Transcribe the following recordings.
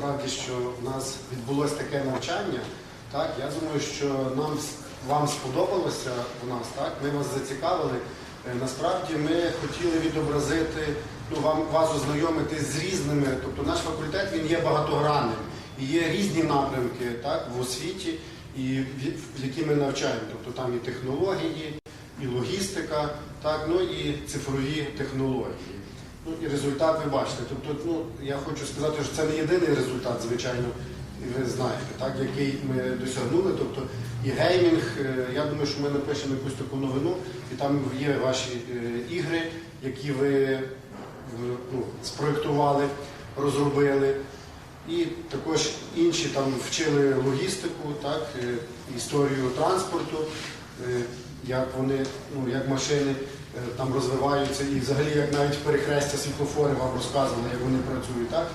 насправді, що в нас відбулось таке навчання. Так, я думаю, що нам вам сподобалося у нас, так? Ми вас зацікавили. Е, Насправді ми хотіли відобразити, ну вам вас ознайомити з різними. Тобто наш факультет він є багатогранним і є різні напрямки так, в освіті, і в які ми навчаємо. Тобто там і технології, і логістика, так, ну і цифрові технології. Ну і результат ви бачите. Тобто, ну я хочу сказати, що це не єдиний результат, звичайно, ви знаєте, так, який ми досягнули. Тобто і геймінг, е, я думаю, що ми напишемо якусь таку новину, і там є ваші е, ігри, які ви е, ну, спроектували, розробили. І також інші там вчили логістику, так, історію транспорту, як вони, ну як машини е, там розвиваються, і взагалі як навіть перехрестя світлофори вам розказували, як вони працюють. Так?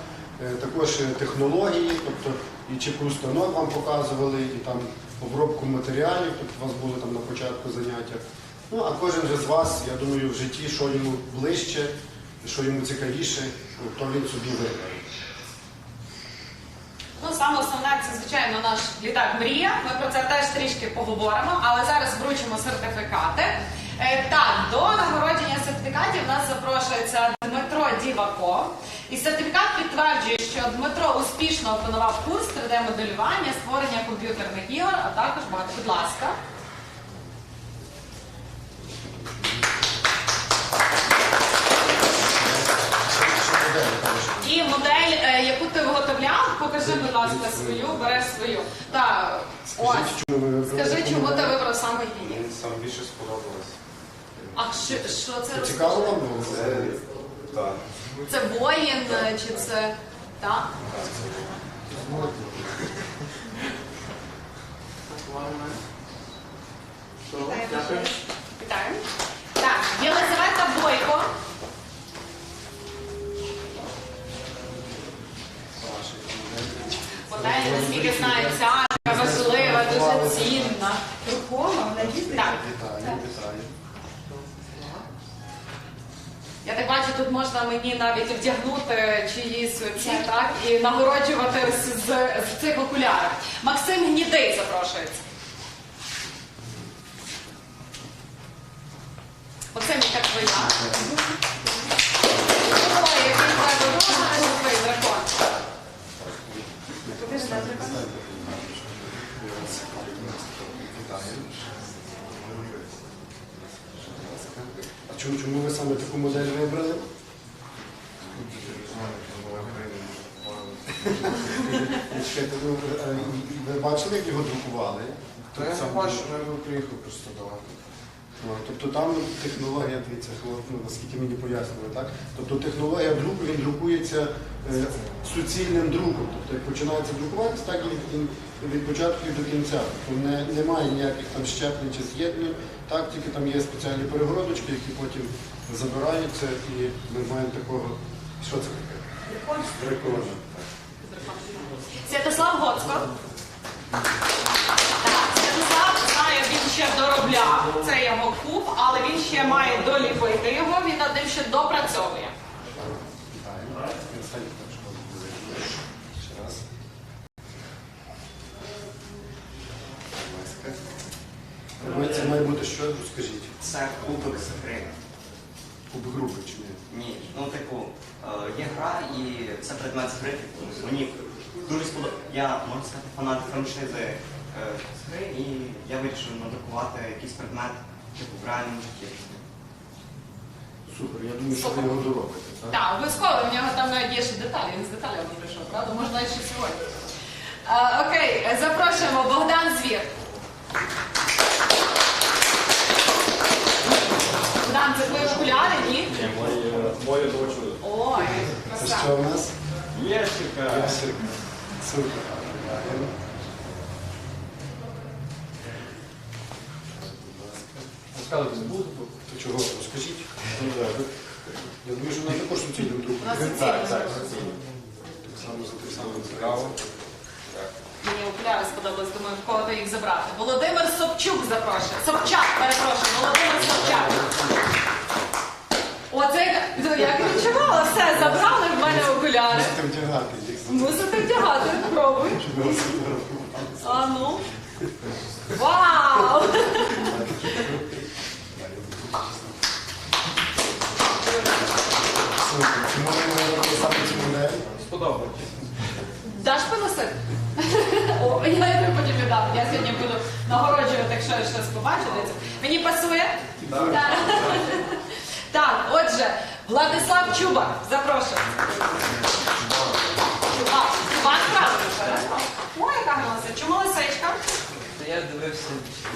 Е, Також е, технології, тобто і чіпу устанок вам показували, і там обробку матеріалів, тобто у вас були там на початку заняття. Ну а кожен же з вас, я думаю, в житті, що йому ближче, що йому цікавіше, то він собі вибере. Саме основне, це, звичайно, наш літак мрія. Ми про це теж трішки поговоримо, але зараз вручимо сертифікати. Е, так, до нагородження сертифікатів нас запрошується Дмитро Дівако. І сертифікат підтверджує, що Дмитро успішно опанував курс 3D-моделювання, створення комп'ютерних ігор, а також багато. Будь ласка. Ласка, свою, береш свою. Так, ось. Скажи, чому ти вибрав саме її? Мені саме більше сподобалось. А що, що це Це цікаво вам було? Це так. Це воїн е, чи це так? Вітаю. Так, Єлизавета Бойко. Модель, наскільки знаю, ця така важлива, дуже цінна. Рухома, вона їздить. Так. Вітаю, вітаю. Я так бачу, тут можна мені навіть вдягнути чиїсь оці, так, і нагороджувати з, з, з цих окулярів. Максим Гнідей запрошується. А чому, чому ви саме таку модель вибрали? Ви бачили, як його друкували? Та я бачу, бачу, я приїхав просто давати. Тобто там технологія, дивіться, ну, наскільки мені пояснили, так? Тобто технологія друку, він друкується е, суцільним друком. Тобто як починається друкуватися, так і від, від початку і до кінця. Тобто не, немає ніяких там щеплень чи з'єднань, так, тільки там є спеціальні перегородочки, які потім забираються і ми маємо такого. Що це таке? Дракона. Святослав Гоцко. Ще доробляв. Це його куб, але він ще має доліпити його, він над ним ще допрацьовує. Це має бути що? Розкажіть. Це кубик з гри. Куб групи чи ні? Ні, ну типу, е, є гра і це предмет з гри. Мені дуже сподобалося. Я можна сказати фанат франшизи е, і я вирішив надрукувати якийсь предмет типу в реальному житті. Супер, я думаю, що ви його доробите. Так? Так, обов'язково, в нього там навіть є ще деталі, він з деталями прийшов, правда? Можна ще сьогодні. Е, окей, запрошуємо Богдан Звір. Богдан, це твої окуляри, ні? Моє дочу. Ой, Це краса. що в нас? Єшика. Ясик. Супер. Не буду. То чого? Розкажіть. Ну, Я думаю, що вона також суцільним друком. У нас Так суцільним. Так, так, само за тим самим цікаво. Мені окуляри сподобались, думаю, в кого то їх забрати. Володимир Собчук запрошує. Собчак, перепрошую, Володимир Собчак. Оце я- відчувала, все, забрали в мене окуляри. Можете вдягати їх. Мусите вдягати, пробуй. А ну. Вау! Сподобається. Даш поносити? О, я тобі потім віддам. Я сьогодні буду нагороджувати, якщо я щось побачу. Мені пасує? Так. Так, отже, Владислав Чубак, запрошую. Чубак. Чубак правильно. Ой, яка голоса. Чому лисичка? Та я дивився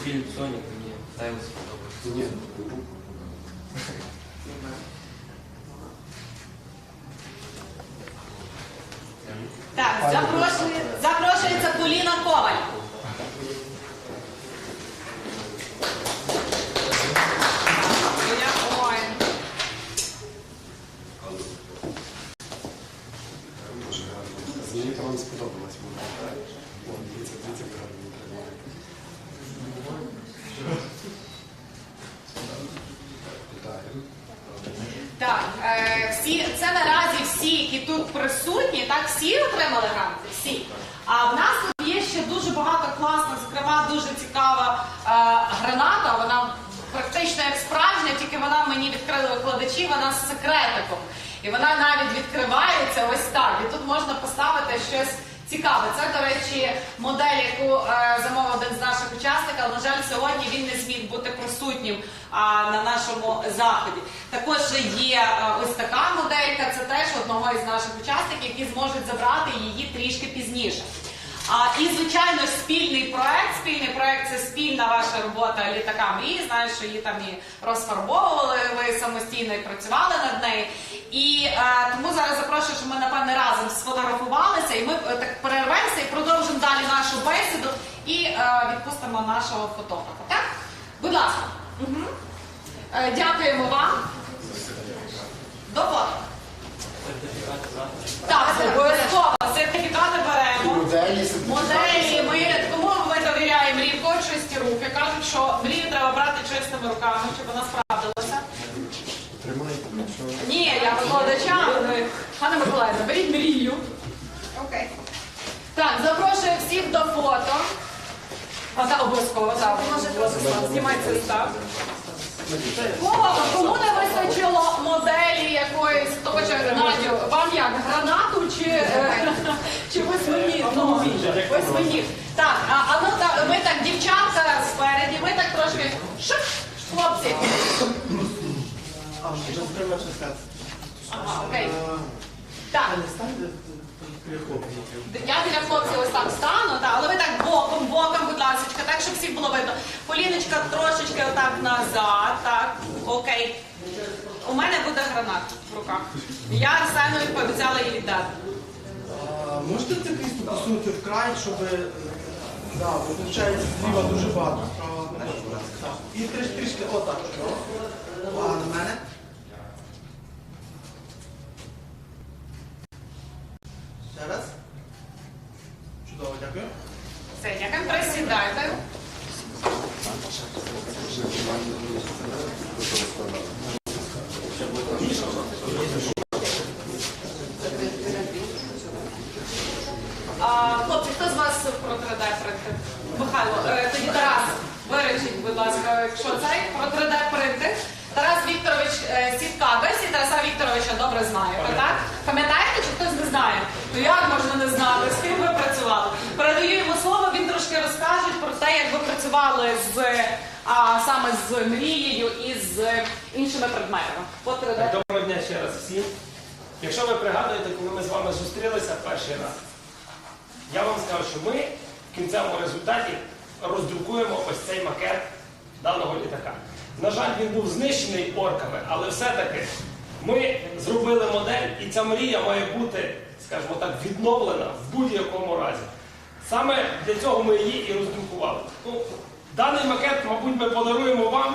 фільм Сонік, мені тайм сподобався. Так, запрошує, запрошується Поліна Коваль. Ой. Дуже гарно. Здається, вам сподобалась модель, так? О, дивіться, дивіться, як гарно тримає. Вітаю. Так, е, всі, це наразі всі, які тут присутні, так, всі отримали гранти? Всі. А в нас є ще дуже багато класних, зокрема, дуже цікава е, граната. Вона практично як справжня, тільки вона мені відкрили викладачі, вона з секретиком. І вона навіть відкривається ось так. І тут можна поставити щось цікаве. Це, до речі, модель, яку е, замовив один з наших учасників. Але, на жаль, сьогодні він не зміг бути присутнім е, на нашому заході. Також є е, ось така моделька. Це теж одного із наших учасників, які зможуть забрати її трішки пізніше. А, і, звичайно, спільний це спільна ваша робота літака мрії. Знаю, що її там і розфарбовували ви самостійно і працювали над нею. І е, тому зараз запрошую, щоб ми напевне разом сфотографувалися, і ми е, так перервемося і продовжимо далі нашу бесіду і е, відпустимо нашого фотографа. Так? Будь ласка. Угу. Е, дякуємо вам. До фото. Сертифікат завтра. Так, обов'язково. Сертифікати беремо. Моделі, сертифікати. Моделі, ми тому ми довіряємо Рівко чисті руки. Кажуть, що мрію треба брати чистими руками, щоб вона справдилася. Тримайте. Ні, я викладача. Ганна Пане Миколаївна, беріть мрію. Окей. Так, запрошую всіх до фото. А так, обов'язково, так. Знімайте так. Кому не вистачило моделі якоїсь, хоче Надю, вам як гранату чи, е, чи восьминіг? Ну, восьминіг. Так, а, а ну так, ми так, дівчатка спереді, ми так трошки шик, хлопці. Ага, окей. Так. Я біля хлопців ось так стану, так, але ви так боком, боком, будь ласка, так, щоб всіх було видно. Поліночка трошечки отак назад, так, окей. У мене буде гранат в руках. Я Арсенові пообіцяла її віддати. А, Можете це крісло посунути вкрай, щоб... Да, бо виходить зліва дуже багато. справа не І трішки, отак. А на мене? Ще раз. Чудово, дякую. Все, дякую, присідайте. А, хлопці, хто з вас про 3D принтер? Михайло, е, тоді Тарас, вирішіть, будь ласка, якщо цей про 3D принтер. Тарас Вікторович е, Сітка, ви всі Тараса Вікторовича добре знаєте, так? Пам'ятаєте, чи хтось не знає? Ну як можна не знати, з ким ви працювали? Передаю йому слово, він трошки розкаже про те, як ви працювали з а, саме з мрією і з іншими предметами. По 3D. Доброго дня ще раз всім. Якщо ви пригадуєте, коли ми з вами зустрілися перший раз, я вам сказав, що ми кінцевому результаті роздрукуємо ось цей макет даного літака. На жаль, він був знищений орками, але все-таки ми зробили модель, і ця мрія має бути, скажімо так, відновлена в будь-якому разі. Саме для цього ми її і роздрукували. Ну, даний макет, мабуть, ми подаруємо вам.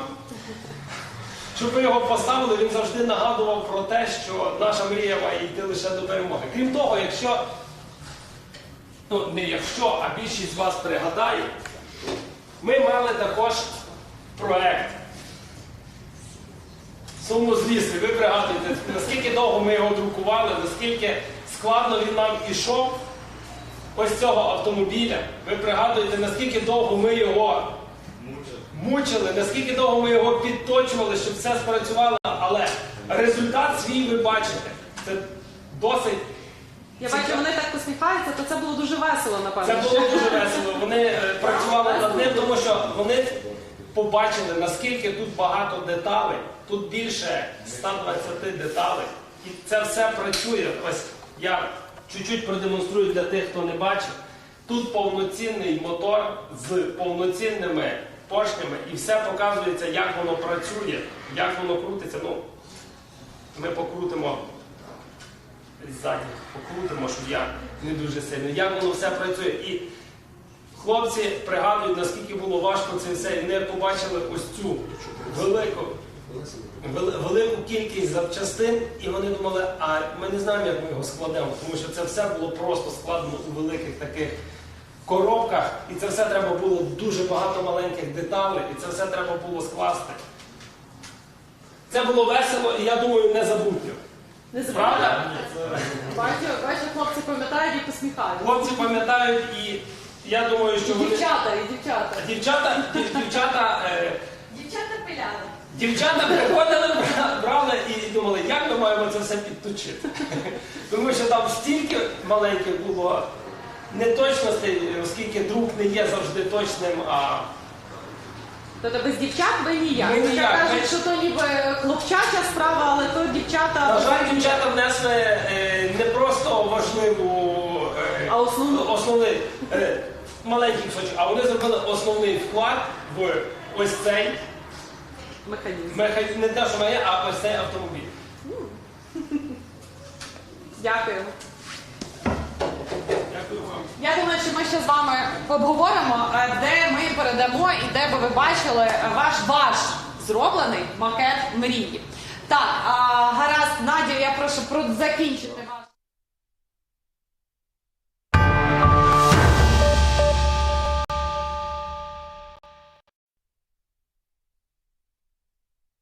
Щоб ви його поставили, він завжди нагадував про те, що наша мрія має йти лише до перемоги. Крім того, якщо, ну не якщо, а більшість з вас пригадає, ми мали також проект. Сумнозвісний, ви пригадуєте, наскільки довго ми його друкували, наскільки складно він нам ішов ось цього автомобіля. Ви пригадуєте, наскільки довго ми його мучили, наскільки довго ми його підточували, щоб все спрацювало, але результат свій ви бачите. Це досить. Я бачу, вони так посміхаються, то це було дуже весело, напевно. Це було дуже весело. Вони е, працювали над ним, тому що вони побачили, наскільки тут багато деталей. Тут більше 120 деталей. І це все працює. Ось я чуть-чуть продемонструю для тих, хто не бачив. Тут повноцінний мотор з повноцінними поршнями, і все показується, як воно працює, як воно крутиться. Ну, ми покрутимо ззаді, покрутимо, щоб я не дуже сильно. Як воно все працює. І хлопці пригадують, наскільки було важко це все. І вони побачили ось цю велику, велику кількість запчастин, і вони думали, а ми не знаємо, як ми його складемо, тому що це все було просто складено у великих таких коробках, і це все треба було дуже багато маленьких деталей, і це все треба було скласти. Це було весело і я думаю, незабутньо. Не. Правда? Бачу, бачу, хлопці пам'ятають і посміхаються. Хлопці пам'ятають, і я думаю, І що вони. дівчата, і дівчата. Дівчата, дів- дівчата, е, Дівчата пиляли. дівчата приходили, бра- брали і думали, як ми маємо це все підточити. Тому що там стільки маленьких було неточностей, оскільки друг не є завжди точним, а Тобто без дівчат ви ніяк. Ми ніяк. кажуть, що то ніби хлопчача справа, але то дівчата. на жаль, дівчата внесли е, не просто важливу е, А основну? основний е, маленький кусочок, а вони зробили основний вклад в ось цей Механізм. механізм, не те, що має, а ось цей автомобіль. Дякую. Що ми ще з вами обговоримо, е, де ми передамо і де би ви бачили е, ваш ваш зроблений макет мрії. Так, гаразд, Надію, я прошу про- закінчити.